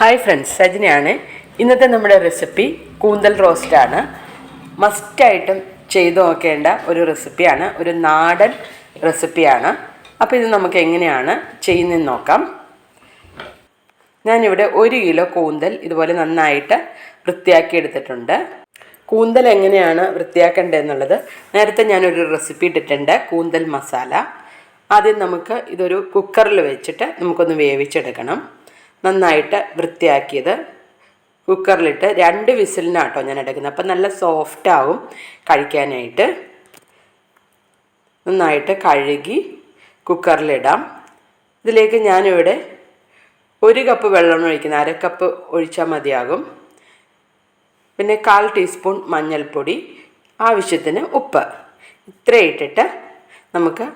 Hi friends സജിനയാണ്. ഇന്നത്തെ നമ്മുടെ recipe കൂന്തൽ റോസ്റ്റാണ് മസ്റ്റായിട്ടും ചെയ്തു നോക്കേണ്ട ഒരു റെസിപ്പിയാണ് ഒരു നാടൻ റെസിപ്പിയാണ് അപ്പോൾ ഇത് നമുക്ക് എങ്ങനെയാണ് ചെയ്യുന്നതെന്ന് നോക്കാം. ഞാനിവിടെ ഒരു കിലോ കൂന്തൽ ഇതുപോലെ നന്നായിട്ട് വൃത്തിയാക്കി എടുത്തിട്ടുണ്ട്. കൂന്തൽ എങ്ങനെയാണ് വൃത്തിയാക്കേണ്ടതെന്നുള്ളത്. നേരത്തെ ഞാനൊരു റെസിപ്പി ഇട്ടിട്ടുണ്ട് കൂന്തൽ മസാല. ആദ്യം നമുക്ക് ഇതൊരു കുക്കറിൽ വെച്ചിട്ട് നമുക്കൊന്ന് വേവിച്ചെടുക്കണം. നന്നായിട്ട് വൃത്തിയാക്കിയത്. കുക്കറിലിട്ട് രണ്ട് വിസിലിനാട്ടോ ഞാൻ എടുക്കുന്നത്. അപ്പം നല്ല സോഫ്റ്റ് ആവും കഴിക്കാനായിട്ട്. നന്നായിട്ട് കഴുകി കുക്കറിലിടാം. ഇതിലേക്ക് ഞാനിവിടെ ഒരു കപ്പ് വെള്ളം ഒഴിക്കുന്നത് അര കപ്പ് ഒഴിച്ചാൽ മതിയാകും. പിന്നെ കാൽ ടീസ്പൂൺ മഞ്ഞൾപ്പൊടി ആവശ്യത്തിന് ഉപ്പ്. ഇത്ര ഇട്ടിട്ട് നമുക്ക്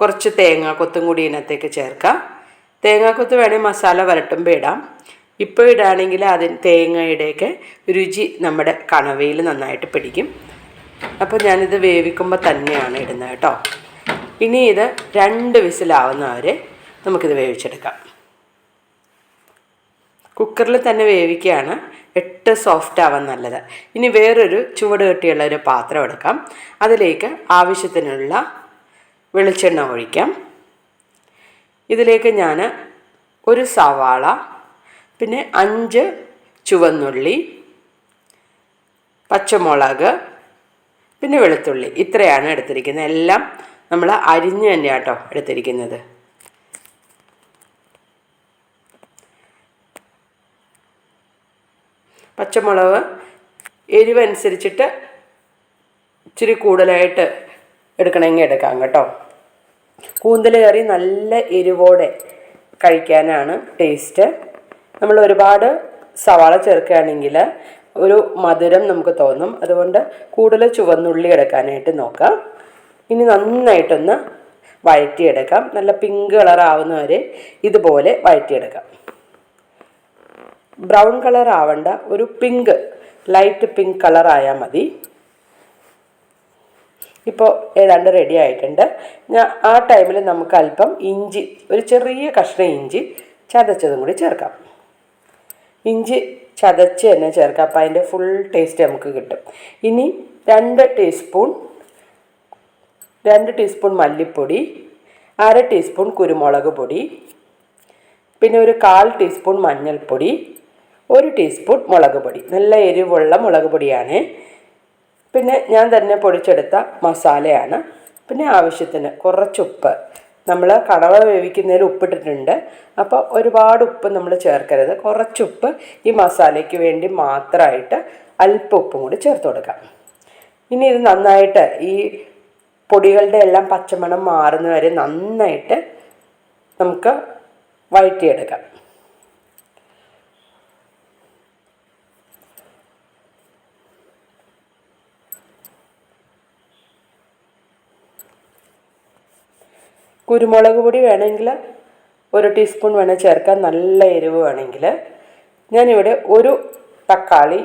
കുറച്ച് തേങ്ങ കൊത്തും കൂടി ഇതിനകത്തേക്ക് ചേർക്കാം. തേങ്ങാക്കൊത്ത് വേണമെങ്കിൽ മസാല വരട്ടുമ്പോൾ ഇടാം. ഇപ്പോൾ ഇടുകയാണെങ്കിൽ അതിന് തേങ്ങയുടെയൊക്കെ രുചി നമ്മുടെ കണവയിൽ നന്നായിട്ട് പിടിക്കും. അപ്പോൾ ഞാനിത് വേവിക്കുമ്പോൾ തന്നെയാണ് ഇടുന്നത് കേട്ടോ. ഇനി ഇത് രണ്ട് വിസിലാവുന്നവരെ നമുക്കിത് വേവിച്ചെടുക്കാം. കുക്കറിൽ തന്നെ വേവിക്കുകയാണ് എട്ട് സോഫ്റ്റ് ആവാൻ നല്ലത്. ഇനി വേറൊരു ചുവട് കെട്ടിയുള്ള ഒരു പാത്രം എടുക്കാം. അതിലേക്ക് ആവശ്യത്തിനുള്ള വെളിച്ചെണ്ണ ഒഴിക്കാം. ഇതിലേക്ക് ഞാൻ ഒരു സവാള പിന്നെ അഞ്ച് ചുവന്നുള്ളി പച്ചമുളക് പിന്നെ വെളുത്തുള്ളി. ഇത്രയാണ് എടുത്തിരിക്കുന്നത്. എല്ലാം നമ്മൾ അരിഞ്ഞ് തന്നെയാണ് കേട്ടോ എടുത്തിരിക്കുന്നത്. പച്ചമുളക് എരിവനുസരിച്ചിട്ട് ഇച്ചിരി കൂടുതലായിട്ട് എടുക്കണമെങ്കിൽ എടുക്കാം കേട്ടോ. കൂന്തൽ കറി നല്ല എരിവോടെ കഴിക്കാനാണ് ടേസ്റ്റ് നമ്മൾ ഒരുപാട് സവാള ചേർക്കുകയാണെങ്കിൽ ഒരു മധുരം നമുക്ക് തോന്നും. അതുകൊണ്ട് കൂടുതൽ ചുവന്നുള്ളി എടുക്കാനായിട്ട് നോക്കാം. ഇനി നന്നായിട്ടൊന്ന് വഴറ്റിയെടുക്കാം. നല്ല പിങ്ക് കളർ ആവുന്നവരെ ഇതുപോലെ വഴറ്റിയെടുക്കാം. ബ്രൗൺ കളർ ആവണ്ട. ഒരു പിങ്ക് ലൈറ്റ് പിങ്ക് കളർ ആയാൽ മതി. ഇപ്പോൾ ഏതാണ്ട് റെഡി ആയിട്ടുണ്ട്. ഞാൻ ആ ടൈമിൽ നമുക്ക് അല്പം ഇഞ്ചി ഒരു ചെറിയ കഷ്ണം ഇഞ്ചി ചതച്ചതും കൂടി ചേർക്കാം. ഇഞ്ചി ചതച്ച് തന്നെ ചേർക്കാം. അപ്പോൾ അതിന്റെ ഫുൾ ടേസ്റ്റ് നമുക്ക് കിട്ടും. ഇനി രണ്ട് ടീസ്പൂൺ രണ്ട് ടീസ്പൂൺ മല്ലിപ്പൊടി അര ടീസ്പൂൺ കുരുമുളക് പൊടി പിന്നെ ഒരു കാൽ ടീസ്പൂൺ മഞ്ഞൾപ്പൊടി ഒരു ടീസ്പൂൺ മുളക് പൊടി. നല്ല എരിവുള്ള മുളക് പൊടിയാണ്. പിന്നെ ഞാൻ തന്നെ പൊടിച്ചെടുത്ത മസാലയാണ്. പിന്നെ ആവശ്യത്തിന് കുറച്ച് ഉപ്പ്. നമ്മൾ കടവ വേവിക്കുന്നതിൽ ഉപ്പിട്ടിട്ടുണ്ട്. അപ്പോൾ ഒരുപാട് ഉപ്പ് നമ്മൾ ചേർക്കരുത്. കുറച്ച് ഉപ്പ് ഈ മസാലയ്ക്ക് വേണ്ടി മാത്രമായിട്ട് അല്പം ഉപ്പും കൂടി ചേർത്ത് കൊടുക്കാം. ഇനി ഇത് നന്നായിട്ട് ഈ പൊടികളുടെ എല്ലാം പച്ചമണം മാറുന്ന വരെ നന്നായിട്ട് നമുക്ക് വഴറ്റിയെടുക്കാം. കുരുമുളക് പൊടി വേണമെങ്കിൽ ഒരു ടീസ്പൂൺ വേണേൽ ചേർക്കാം. നല്ല എരിവ് വേണമെങ്കിൽ. ഞാനിവിടെ ഒരു തക്കാളി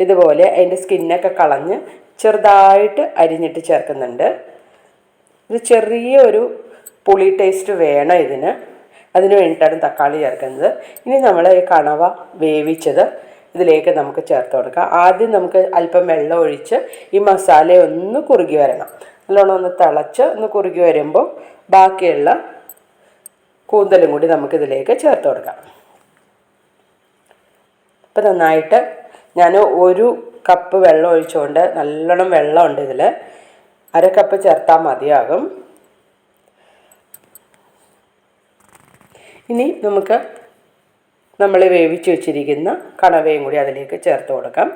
ഇതുപോലെ അതിന്റെ സ്കിന്നൊക്കെ കളഞ്ഞ് ചെറുതായിട്ട് അരിഞ്ഞിട്ട് ചേർക്കുന്നുണ്ട്. ഇത് ചെറിയ ഒരു പുളി ടേസ്റ്റ് വേണം ഇതിന്. അതിന് വേണ്ടിയിട്ടാണ് തക്കാളി ചേർക്കുന്നത്. ഇനി നമ്മൾ ഈ കണവ വേവിച്ചത് ഇതിലേക്ക് നമുക്ക് ചേർത്ത് കൊടുക്കാം. ആദ്യം നമുക്ക് അല്പം വെള്ളം ഒഴിച്ച് ഈ മസാല ഒന്ന് കുറുകി വരണം. നല്ലോണം ഒന്ന് തിളച്ച് ഒന്ന് കുറുകി വരുമ്പോൾ ബാക്കിയുള്ള കൂന്തലും കൂടി നമുക്കിതിലേക്ക് ചേർത്ത് കൊടുക്കാം. അപ്പോൾ നന്നായിട്ട് ഞാൻ ഒരു കപ്പ് വെള്ളം ഒഴിച്ചുകൊണ്ട് നല്ലോണം വെള്ളമുണ്ട് ഇതിൽ അര കപ്പ് ചേർത്താൽ മതിയാകും. ഇനി നമുക്ക് നമ്മൾ വേവിച്ച് വെച്ചിരിക്കുന്ന കണവയും കൂടി അതിലേക്ക് ചേർത്ത് കൊടുക്കാം.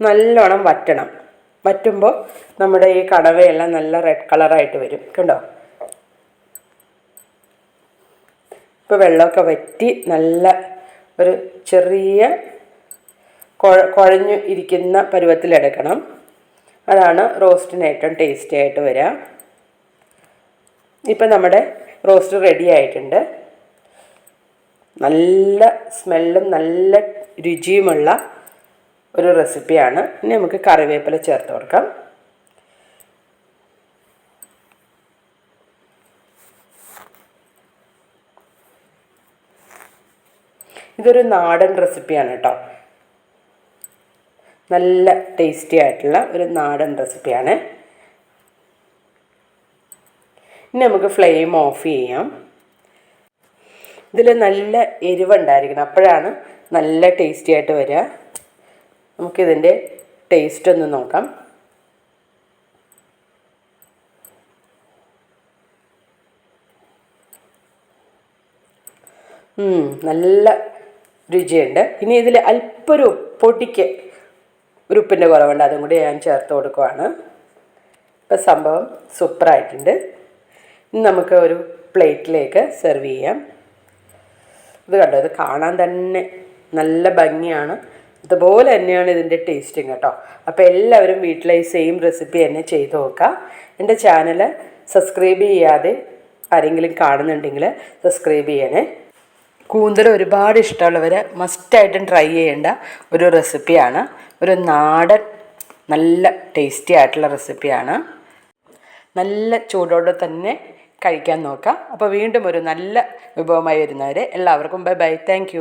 നല്ലോണം വറ്റണം. വറ്റുമ്പോൾ നമ്മുടെ ഈ കടവയെല്ലാം നല്ല റെഡ് കളറായിട്ട് വരും. കണ്ടോ? ഇപ്പോൾ വെള്ളമൊക്കെ വറ്റി നല്ല ഒരു ചെറിയ കുഴഞ്ഞു ഇരിക്കുന്ന പരുവത്തിലെടുക്കണം അതാണ് റോസ്റ്റിന് ഏറ്റവും ടേസ്റ്റി ആയിട്ട് വരിക ഇപ്പം നമ്മുടെ റോസ്റ്റ് റെഡി ആയിട്ടുണ്ട്. നല്ല സ്മെല്ലും നല്ല രുചിയുമുള്ള ഒരു റെസിപ്പിയാണ് ഇനി നമുക്ക് കറിവേപ്പില ചേർത്ത് കൊടുക്കാം. ഇതൊരു നാടൻ റെസിപ്പിയാണ് കേട്ടോ നല്ല ടേസ്റ്റി ആയിട്ടുള്ള ഒരു നാടൻ റെസിപ്പിയാണ് ഇനി നമുക്ക് ഫ്ലെയിം ഓഫ് ചെയ്യാം. ഇതിൽ നല്ല എരിവുണ്ടായിരിക്കണം. അപ്പോഴാണ് നല്ല ടേസ്റ്റി ആയിട്ട് വരിക. നമുക്കിതിന്റെ ടേസ്റ്റ് ഒന്ന് നോക്കാം. നല്ല രുചിയുണ്ട്. ഇനി ഇതിൽ അല്പൊരു പൊടിക്ക് ഒരു ഉപ്പിന്റെ കുറവുണ്ട്. അതും കൂടി ഞാൻ ചേർത്ത് കൊടുക്കുവാണ്. ഇപ്പം സംഭവം സൂപ്പറായിട്ടുണ്ട്. ഇനി നമുക്ക് ഒരു പ്ലേറ്റിലേക്ക് സെർവ് ചെയ്യാം. ഇത് കണ്ടോ? ഇത് കാണാൻ തന്നെ നല്ല ഭംഗിയാണ്. അതുപോലെ തന്നെയാണ് ഇതിന്റെ ടേസ്റ്റും കേട്ടോ. അപ്പോൾ എല്ലാവരും വീട്ടിലെ ഈ സെയിം റെസിപ്പി തന്നെ ചെയ്ത് നോക്കുക. എന്റെ ചാനൽ സബ്സ്ക്രൈബ് ചെയ്യാതെ ആരെങ്കിലും കാണുന്നുണ്ടെങ്കിൽ സബ്സ്ക്രൈബ് ചെയ്യണേ. കൂന്തൽ ഒരുപാട് ഇഷ്ടമുള്ളവർ മസ്റ്റായിട്ടും ട്രൈ ചെയ്യേണ്ട ഒരു റെസിപ്പിയാണ് ഒരു നാടൻ നല്ല ടേസ്റ്റി ആയിട്ടുള്ള റെസിപ്പിയാണ് നല്ല ചൂടോടെ തന്നെ കഴിക്കാൻ നോക്കാം അപ്പോൾ വീണ്ടും ഒരു നല്ല വിഭവമായി വരുന്നവരെ എല്ലാവർക്കും ബൈ ബൈ താങ്ക്